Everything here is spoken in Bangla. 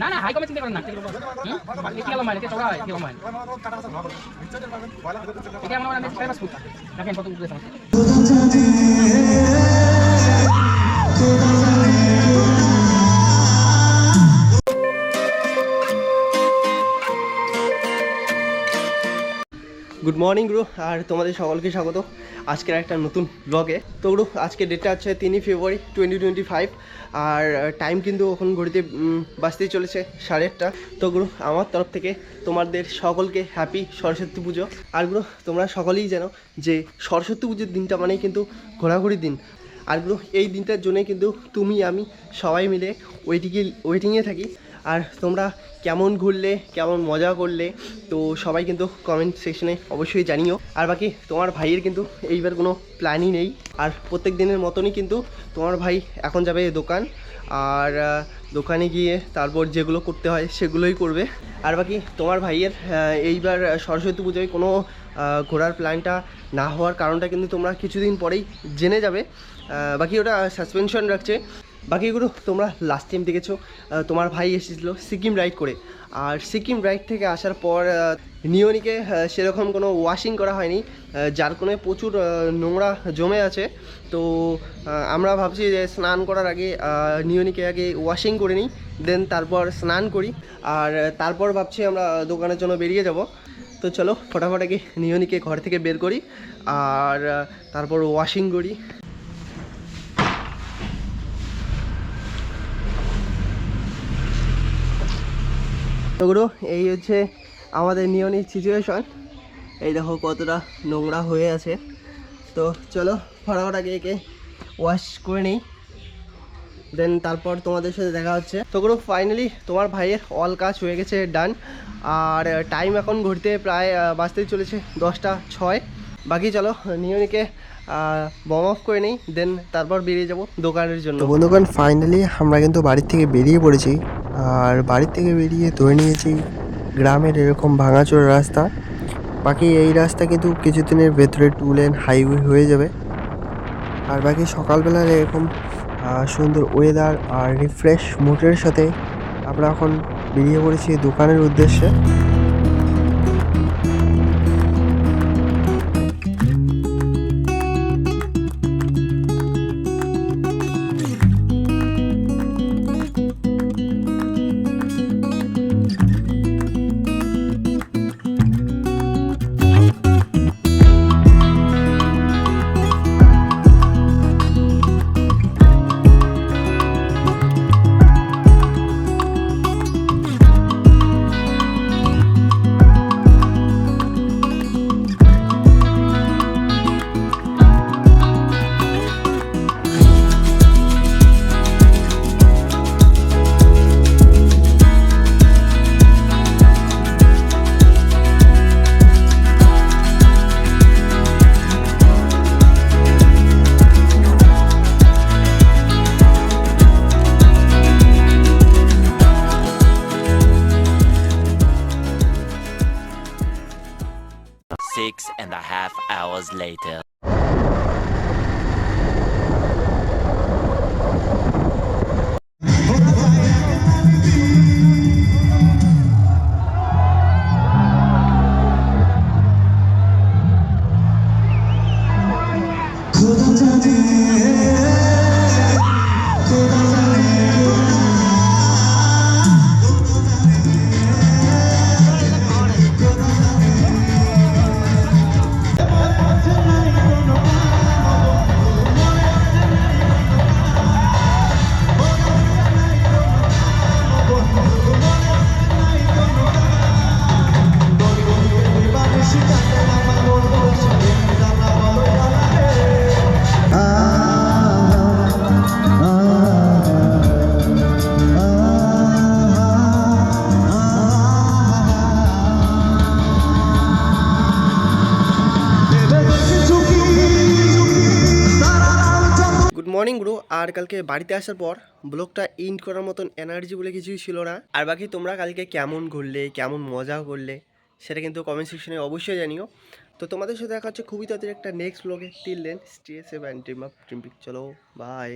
না না হাই কমে চিন্তা করেন না কি আলো মাইনে চড়া হয় কি মাইনে এটা আমরা আমরা প্রাইভেট দেখেন কত উঠে মর্নিং গ্রু আর তোমাদের সকলকে স্বাগত। আজকের একটা নতুন ব্লগে তো গুরু আজকে ডেটটা হচ্ছে তিনই ফেব্রুয়ারি টোয়েন্টি টোয়েন্টি ফাইভ আর টাইম কিন্তু এখন ঘড়িতে উম, বাজতেই চলেছে সাড়ে আটটা। তো গুরু আমার তরফ থেকে তোমাদের সকলকে হ্যাপি সরস্বতী পুজো। আর গুরু তোমরা সকলেই জানো যে সরস্বতী পুজোর দিনটা মানেই কিন্তু ঘোরাঘুরির দিন। আর গুরু এই দিনটার জন্যই কিন্তু তুমি আমি সবাই মিলে ওয়েটিংয়ে ওয়েটিংয়ে থাকি। আর তোমরা কেমন ঘুরলে, কেমন মজা করলে, তো সবাই কিন্তু কমেন্ট সেকশনে অবশ্যই জানিও। আর বাকি, তোমার ভাইয়ের কিন্তু এইবার কোনো প্ল্যানই নেই। আর প্রত্যেক দিনের মতনই কিন্তু তোমার ভাই এখন যাবে দোকান। আর দোকানে গিয়ে তারপর যেগুলো করতে হয় সেগুলোই করবে। আর বাকি, তোমার ভাইয়ের এইবার সরস্বতী পুজোয় কোনো ঘোরার প্ল্যানটা না হওয়ার কারণটা কিন্তু তোমরা কিছুদিন পরেই জেনে যাবে। বাকি ওটা সাসপেনশন রাখছে। বাকিগুলো তোমরা লাস্ট টাইম দেখেছ। তোমার ভাই এসেছিল সিকিম রাইড করে। আর সিকিম রাইড থেকে আসার পর নিয়নিকে সেরকম কোনো ওয়াশিং করা হয়নি। যার কোনো প্রচুর নোংরা জমে আছে। তো আমরা ভাবছি যে স্নান করার আগে নিয়নিকে আগে ওয়াশিং করে নিই। দেন তারপর স্নান করি। আর তারপর ভাবছি আমরা দোকানের জন্য বেরিয়ে যাব। তো চলো, ফটাফট আগে নিয়নিকে ঘর থেকে বের করি। আর তারপর ওয়াশিং করি। ওগুলো এই হচ্ছে আমাদের নিয়নিক সিচুয়েশন এই দেখো কতটা নোংরা হয়ে আছে। তো চলো, ফটাফট আগে একে ওয়াশ করে নিই। দেন তারপর তোমাদের সাথে দেখা হচ্ছে। তো গুরু ফাইনালি তোমার ভাইয়ের অল কাজ হয়ে গেছে ডান আর টাইম এখন ঘুরতে প্রায় বাঁচতেই চলেছে দশটা ছয়। বাকি চলো নিয়নিকে বম অফ করে নিই। দেন তারপর বেরিয়ে যাব দোকানের জন্য। বন্ধুগণ ফাইনালি আমরা কিন্তু বাড়ির থেকে বেরিয়ে পড়েছি। আর বাড়ির থেকে বেরিয়ে ধরে নিয়েছি গ্রামের এরকম ভাঙাচোর রাস্তা। বাকি এই রাস্তা কিন্তু কিছুদিনের ভেতরে টু লেন হাইওয়ে হয়ে যাবে। আর বাকি সকালবেলার এরকম সুন্দর ওয়েদার আর রিফ্রেশ মুডের সাথে আমরা এখন বেরিয়ে পড়েছি দোকানের উদ্দেশ্যে। Six and a half hours later. Good morning bro আর কালকে বাড়িতে আসার পর ব্লগটা ইন্ড করার মতন এনার্জি বলে কিছুই ছিল না। আর বাকি তোমরা কালকে কেমন ঘুরলে, কেমন মজা করলে, সেটা কিন্তু কমেন্ট সেকশনে অবশ্যই জানিও। তো তোমাদের সাথে দেখা হচ্ছে খুবই তাদের একটা নেক্সট ব্লগে till then stay safe and dream up pick চলো বাই